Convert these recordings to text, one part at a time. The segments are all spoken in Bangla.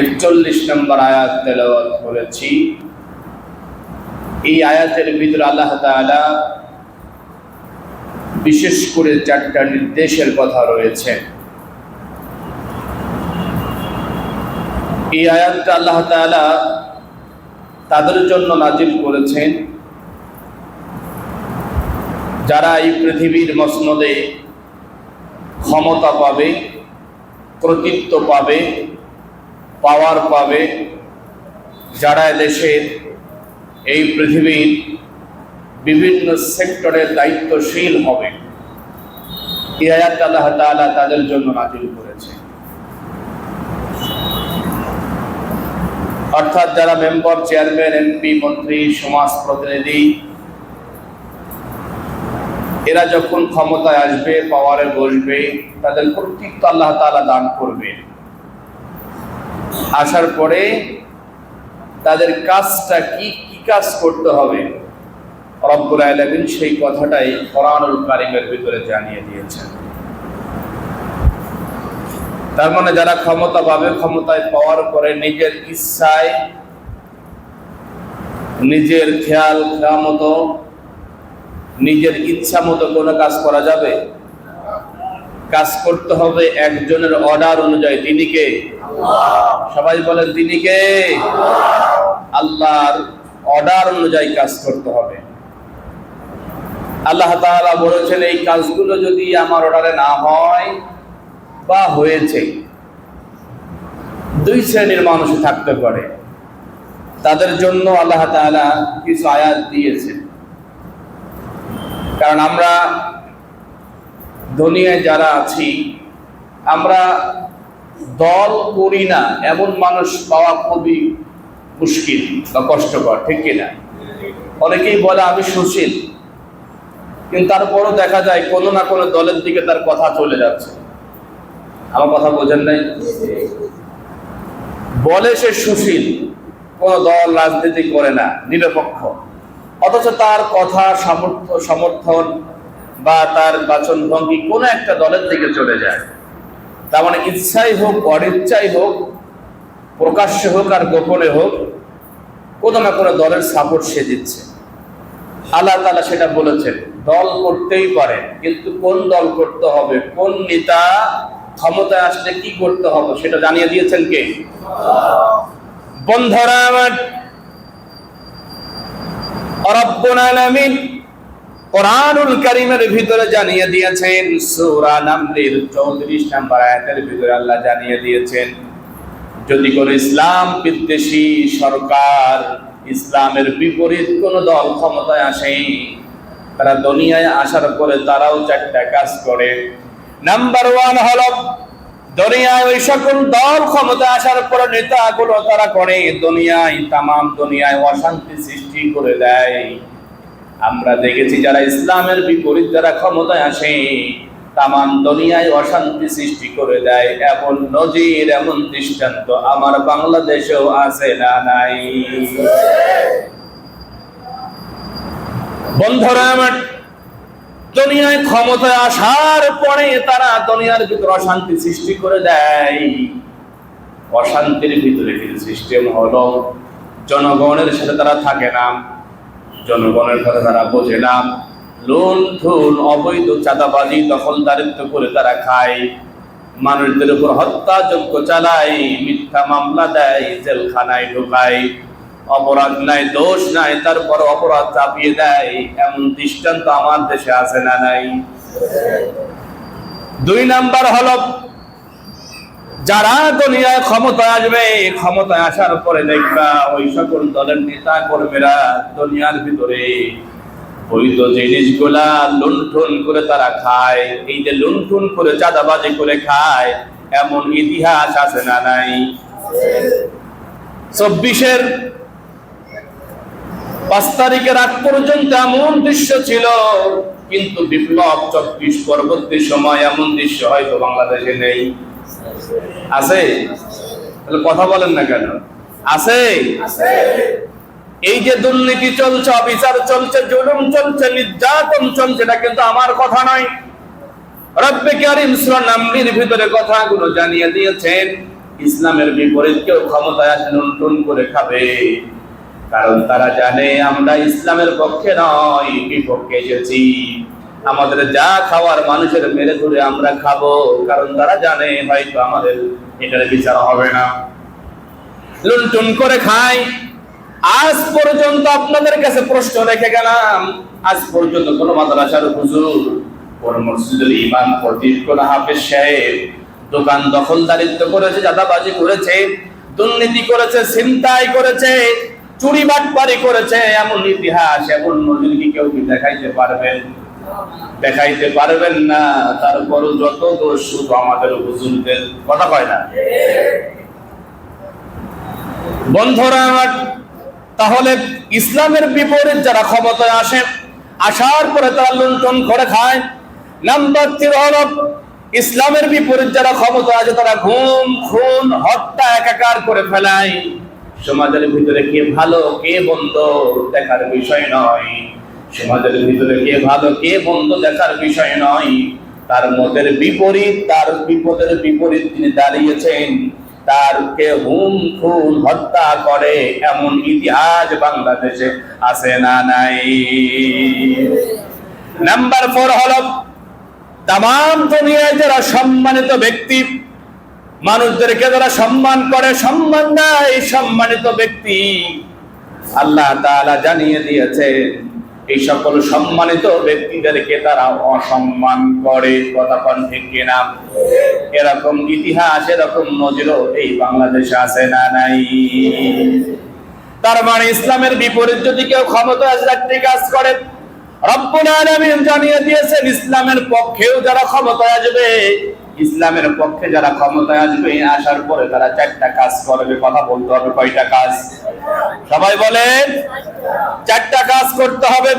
একচল্লিশ নম্বর আয়াত তেলাওয়াত করেছি। এই আয়াতের ভিতরে আল্লাহ তাআলা বিশেষ করে চারটা নির্দেশের কথা রয়েছে। এই আয়াতটা আল্লাহ তাআলা তাদের জন্য নাজিল করেছেন। যারা এই পৃথিবীর মসনদে ক্ষমতা পাবে কর্তৃত্ব পাবে পাওয়ার পাবে, যারা দেশের এই পৃথিবীর বিভিন্ন সেক্টরের দায়িত্বশীল হবে। এই আল্লাহ তাআলা তাদের জন্য নাজিল করেছে। অর্থাৎ যারা মেম্বার চেয়ারম্যান এমপি মন্ত্রী, সমাজ প্রতিনিধি এরা যখন ক্ষমতায় আসবে পাওয়ারে বসবে, তাদের কর্তৃত্ব আল্লাহ তাআলা দান করবে। আসার পরে তাদের কাজটা কি কি কাজ করতে হবে? রব্বুল আলামিন সেই কথাটাই কোরআনুল কারীমের ভিতরে জানিয়ে দিয়েছেন। তার মানে যারা ক্ষমতা পাবে, ক্ষমতায় পাওয়ার পরে নিজের ইচ্ছায়, নিজের খেয়াল খেয়া মতো নিজের ইচ্ছা মতো কোনো কাজ করা যাবে? কাজ করতে হবে একজনের অর্ডার অনুযায়ী। তিনি কে? সবাই বলেন, তিনি কে? আল্লাহর অর্ডার অনুযায়ী কাজ করতে হবে। আল্লাহ তাআলা বলেছেন, এই কাজগুলো যদি আমার অর্ডারে না হয় বা হয়েছে, দুই শ্রেণির মানুষ থাকতে পারে। তাদের জন্য আল্লাহ তাআলা কিছু আয়াত দিয়েছেন। কারণ আমরা দুনিয়ায় যারা আছি, আমরা দল করি না, এমন মানুষ পাওয়া খুবই মুশকিল বা কষ্টকর, ঠিক কিনা? অনেকেই বলে, আমি সুশীল। কিন্তু তারপরও দেখা যায়, কোনো না কোনো দলের দিকে তার কথা চলে যাচ্ছে। আমার কথা বোঝেন নাই? বলে সে সুশীল, কোন দল রাজনীতি করে না, নিরপেক্ষ। অথচ তার কথা সামর্থ্য সমর্থন বা তার বাচন ভঙ্গি কোনো একটা দলের দিকে চলে যায়। তার মানে ইচ্ছাই হোক, অনিচ্ছাই হোক, প্রকাশ্যে হোক আর গোপনে হোক, কোনো না কোনো দলের সাপোর্ট সে দিচ্ছে। আল্লাহ তালা সেটা বলেছেন, দল করতেই পারে, কিন্তু কোন দল করতে হবে, কোন নেতা ক্ষমতায় আসলে কি করতে হবে সেটা জানিয়ে দিয়েছেন কে? বন্ধরা আমার কোরআনুল কারীমের ভিতরে জানিয়ে দিয়েছেন, সূরা 34 নম্বর আয়াতের ভিতরে আল্লাহ জানিয়ে দিয়েছেন, যদি কোন ইসলাম বিদ্বেষী সরকার ইসলামের বিপরীত কোন দল ক্ষমতায় আসে, তারা দুনিয়ায় আসার পরে তারাও চারটা কাজ করে। নাম্বার ওয়ান হলো দুনিয়ায় ওই সকল দল ক্ষমতা আসার পরে নেতাগুলো তারা করে, দুনিয়ায়, তামাম দুনিয়ায় অশান্তি সৃষ্টি করে দেয়। আমরা দেখেছি যারা ইসলামের বিপরীত যারা ক্ষমতায় আসে, তামাম দুনিয়ায় অশান্তি সৃষ্টি করে দেয়। এমন নজির, এমন দৃষ্টান্ত আমার বাংলাদেশেও আছে না নাই। বন্ধুরা, আমার দুনিয়ায় ক্ষমতায় আসার পরে তারা দুনিয়ার ভিতরে অশান্তি সৃষ্টি করে দেয়। অশান্তির ভিতরে কিন্তু সিস্টেম হলো জনগণের সাথে তারা থাকে না। জনগণের কথা তারা বোঝে না। লোন ঠুন অবৈধ, চাঁদাবাজি, দখলদারিত্ব করে তারা খায়। মানুষদের উপর হত্যাযজ্ঞ চালায়, মিথ্যা মামলা দেয়, জেলখানায় ঢোকায়। অপরাধ নাই, দোষ নাই, তারপর অপরাধ চাপিয়ে দেয়, এমন দৃষ্টান্ত আমার দেশে আছে না নাই? দুই নাম্বার হলো, যারা দুনিয়ায় ক্ষমতায় আসবে, ক্ষমতায় আসার পরে দেখবা ওই সকল দলের নেতা কর্মীরা দুনিয়ার ভিতরে বৈধ জিনিসগুলা লুণ্ঠন করে তারা খায়, এই যে লুণ্ঠন করে, চাঁদাবাজি করে খায়, এমন ইতিহাস আছে না নাই? চব্বিশের পাঁচ তারিখের আগ পর্যন্ত এমন দৃশ্য ছিল কিন্তু বিপ্লব চব্বিশ পরবর্তী সময় এমন দৃশ্য হয়তো বাংলাদেশে নেই। আছে? তাহলে কথা বলেন না কেন? আছে? এই যে দুর্নীতি চলছে অবিচার চলছে জুলুম চলছে নির্যাতন চলছে এটা কিন্তু আমার কথা নয়। রব্বে কারিম সূরা নামলির ভিতরে কথাগুলো জানিয়ে দিয়েছেন ইসলামের বিপরীত কেউ ক্ষমতায় আসে লুণ্ঠন করে খাবে। কারণ তারা জানে আমরা ইসলামের পক্ষে নয়, বিপক্ষে এসেছি। আমাদের যা খাওয়ার মানুষের মেরে ধরে আমরা খাব, কারণ তারা জানে হয়তো আমাদের এটার বিচার হবে না। লুণ্ঠন করে খায় আজ পর্যন্ত আপনাদের কাছে প্রশ্ন রেখে গেলাম, আজ পর্যন্ত কোন মাদ্রাসার হুজুর, কোন মসজিদের ইমাম খতিব কোন হাফেজ সাহেব, দোকান দখলদারিত্ব করেছে দাদাবাজি করেছে, দুর্নীতি করেছে, ছিনতাই করেছে চুরি বাটপারি করেছে, এমন ইতিহাস, এমন নজির কি কেউ কি দেখাইতে পারবেন? দেখাইতে পারবেন না, তারপরও যত দোষ শুধু আমাদের হুজুরদের, কথা কয় না? বন্ধুরা আমার, তাহলে ইসলামের বিপরীত যারা ক্ষমতায় আসে, আসার পরে তারা লুণ্ঠন করে খায়। নাম্বার হল, ইসলামের বিপরীত যারা ক্ষমতা আছে তারা ঘুম, খুন, হত্যা, একাকার করে ফেলায়। সমাজের ভিতরে কে ভালো, কে বন্ধ দেখার বিষয় নয়। সমাজের ভিতরে কে ভালো, কে বন্ধ দেখার বিষয় নয়। তার মতের বিপরীত, তার বিপদের বিপরীত তিনি দাঁড়িয়েছেন। তার কে হুম খুন হত্যা করে এমন ইতিহাস বাংলাদেশে আছে না নাই। নাম্বার ফোর হল তাম দুনিয়ায় যারা সম্মানিত ব্যক্তি মানুষদেরকে যারা সম্মান করে, সম্মান দেয়, সম্মানিত ব্যক্তি। আল্লাহ তাআলা জানিয়ে দিয়েছে এই সকল সম্মানিত ব্যক্তিদেরকে তারা অসম্মান করে, কথা ঠিক কিনা? এরকম ইতিহাস, এরকম নজিরও এই বাংলাদেশে আছে না নাই? তার মানে ইসলামের বিপরীত যদি কেউ ক্ষমতা একটি কাজ করে, রব্বুল আলামিন জানিয়ে দিয়েছেন, ইসলামের পক্ষেও যারা ক্ষমতা আসবে ইসলামের পক্ষে যারা ক্ষমতায় আসবে আসার পরে তারা চারটা কাজ করবে কথা বলতে হবে কয়টা কাজ সবাই বলেন চারটা কাজ করতে হবে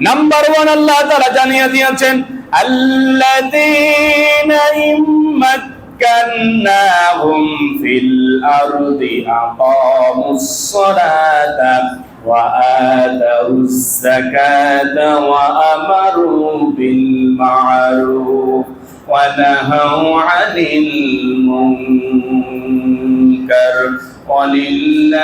নাম্বার ওয়ান আল্লাহ তারা জানিয়ে দিয়েছেন আল্লাযীনা ইম্মাক্কান্নাহুম ফিল আরদি আকামুস সালাতা وآتوا الزكاة وأمروا بالمعروف ونهوا عن المنكر ولله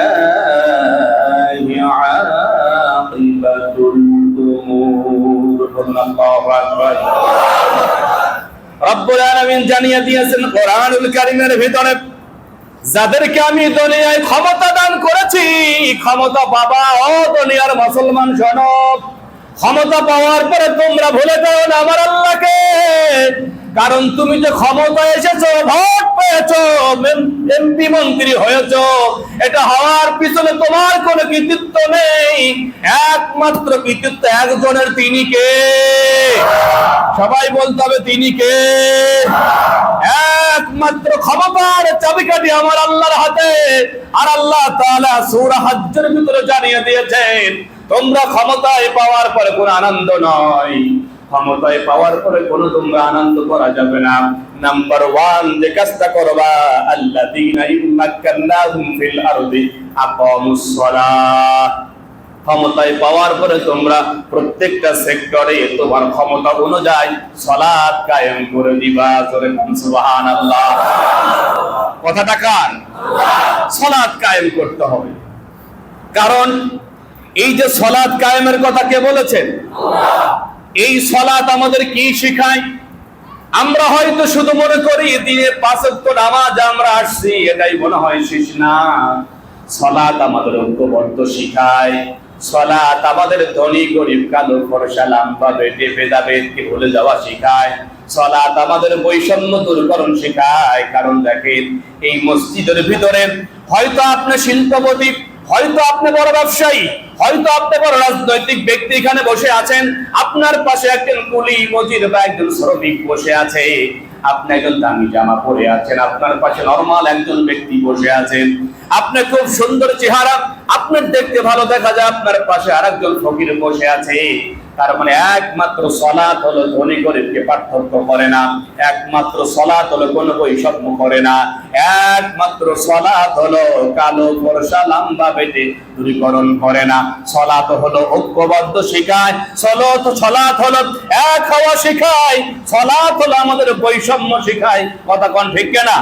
عاقبة الأمور الله أكبر রব্বুল আলামিন জানিয়ে দিয়েছেন কোরআনুল কারীমের ভিতরে যাদেরকে আমি দুনিয়ায় ক্ষমতা দান করেছি ক্ষমতা পাবা ও দুনিয়ার মুসলমান শোনো ক্ষমতা পাওয়ার পরে তোমরা ভুলে যাও না আমার আল্লাহকে কারণ তুমি যে ক্ষমতা এসেছ, ভোট পেয়েছ এমপি মন্ত্রী হয়েছো, এটা হওয়ার পিছনে তোমার কোনো কৃতিত্ব নেই। একমাত্র কৃতিত্ব একজনের, তিনি কে? সবাই বলতে হবে, তিনি কে? একমাত্র ক্ষমতার চাবিকাঠি আমার আল্লাহর হাতে, আর আল্লাহ তাআলা সূরা হজ্জের ভিতরে জানিয়ে দিয়েছেন, তোমরা ক্ষমতায় পাওয়ার পরে কোনো আনন্দ নয়। ক্ষমতায় পাওয়ার পরে কোনো তোমরা আনন্দ করা যাবে না। নাম্বার ওয়ান যে কাজটা করবা ইম্মাক্কান্নাহুম ফিল আরদি আকামুস ক্ষমতায় পাওয়ার পরে তোমরা প্রত্যেকটা সেক্টরে তোমার ক্ষমতা অনুযায়ী সলাৎ কায়েম করে দিবা। জোরে সুবহানাল্লাহ। কথাটা কার? সলাৎ কায়েম করতে হবে। কারণ এই যে সলাৎ কায়েমের কথা কে বলেছেন? এই সলাৎ আমাদের কি শেখায়? আমরা হয়তো শুধু মনে করি, দিনে পাঁচ নামাজ আমরা আসছি। এটাই মনে হয় শেষ না। সলাৎ আমাদের ঐক্যবদ্ধ শিখায়। সলাৎ আমাদের ধনী, গরিব, কালো, ফরসা লাম্বা বেটে ভেদাভেদকে ভুলে যাওয়া শিখায়। সলাৎ আমাদের বৈষম্য দূরকরণ শেখায়। কারণ দেখেন, এই মসজিদের ভিতরে হয়তো আপনি শিল্পপতি হয়তো আপনি বড় ব্যবসায়ী, হয়তো আপনি বড় রাজনৈতিক ব্যক্তি এখানে বসে আছেন, আপনার পাশে একজন কুলি মজির বা একজন শ্রমিক বসে আছে, আপনি একজন দামি জামা পরে আছেন, আপনার পাশে নর্মাল একজন ব্যক্তি বসে আছেন আপনার খুব সুন্দর চেহারা, আপনার দেখতে ভালো দেখা যায়, আপনার পাশে আরেকজন ফকির বসে আছে তার মানে একমাত্র সলাৎ হলো ধনী গরিবকে পার্থক্য করে না, একমাত্র সলাৎ হলো কোনো বৈষম্য করে না, একমাত্র সলাৎ হলো কালো বর্ষা লম্বা বেটে দূরীকরণ করে না। সলাৎ হলো ঐক্যবদ্ধ শিখায় সলত সলাৎ হলো এক হওয়া শিখায়, সলাৎ হলো আমাদের বৈষম্য শিখায়। কথা কোন ঠিক না?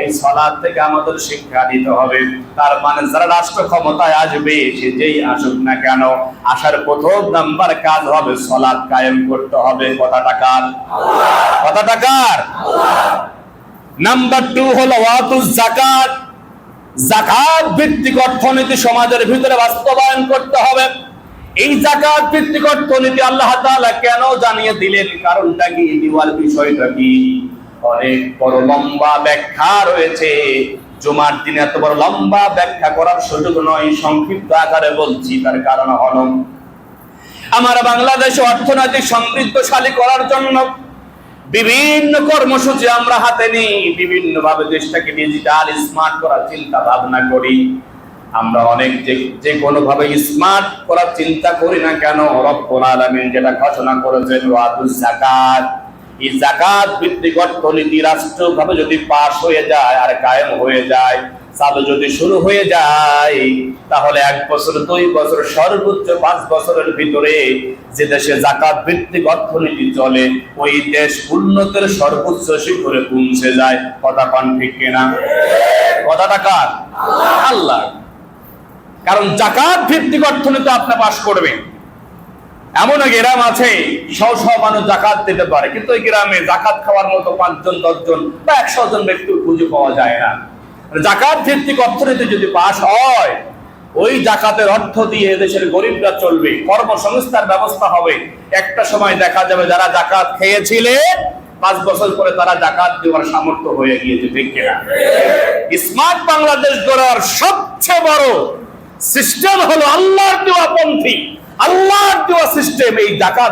এই সলাদ থেকে আমাদের শিক্ষা দিতে হবে। তার মানে যারা রাষ্ট্র ক্ষমতায় আসবে, সে যেই আসুক না কেন, আসার প্রথম নাম্বার কাজ হবে সলাদ কায়েম করতে হবে। কথাটা কার? কথাটা কার? নাম্বার টু হলো ওয়াতুজ জাকাত জাকাত ভিত্তিক অর্থনীতি সমাজের ভিতরে বাস্তবায়ন করতে হবে। এই জাকাত ভিত্তিক অর্থনীতি আল্লাহ তাআলা কেন জানিয়ে দিলেন? কারণটা কি? দিওয়ার বিষয়টা কি? অনেক বড় লম্বা ব্যাখ্যা রয়েছে। জুমার দিনে এত বড় লম্বা ব্যাখ্যা করার সুযোগ নয়, সংক্ষিপ্ত আকারে বলছি, তার কারণ হলো, আমার বাংলাদেশ অর্থনৈতিক সমৃদ্ধশালী করার জন্য বিভিন্ন কর্মসূচি আমরা হাতে নিই। বিভিন্ন ভাবে দেশটাকে ডিজিটাল স্মার্ট করার চিন্তা ভাবনা করি। আমরা অনেক যে কোনো ভাবে স্মার্ট করার চিন্তা করি না কেন, রব্বুল যেটা ঘোষণা করেছেন ওয়াতুজ যাকাত। এই জাকাত ভিত্তিক অর্থনীতি রাষ্ট্রভাবে যদি পাশ হয়ে যায় আর কায়েম হয়ে যায় চালু যদি শুরু হয়ে যায়, তাহলে এক বছর, দুই বছর, সর্বোচ্চ পাঁচ বছরের ভিতরে যে দেশে জাকাত ভিত্তিক অর্থনীতি চলে, ওই দেশ উন্নতের সর্বোচ্চ শিখরে পৌঁছে যায়। কথা পান ঠিক কিনা? কথাটা কার? আল্লাহ কারণ জাকাত ভিত্তিক অর্থনীতি আপনি পাশ করবেন। এমন গ্রাম আছে সব সব মানুষ জাকাত দিতে পারে, কিন্তু ওই গ্রামে জাকাত খাওয়ার মতো পাঁচজন, দশজন বা একশো জন ব্যক্তির খুঁজে পাওয়া যায় না। জাকাত ভিত্তিক অর্থনীতি যদি পাশ হয়, ওই জাকাতের অর্থ দিয়ে দেশের গরিবরা চলবে কর্মসংস্থার ব্যবস্থা হবে। একটা সময় দেখা যাবে যারা জাকাত খেয়েছিলে, পাঁচ বছর পরে তারা জাকাত দেওয়ার সামর্থ্য হয়ে গিয়েছে, ঠিক স্মার্ট বাংলাদেশ গড়ার সবচেয়ে বড় সিস্টেম হলো আল্লাহর দেওয়া পন্থী। আল্লাহর দেওয়া সিস্টেম এই জাকাত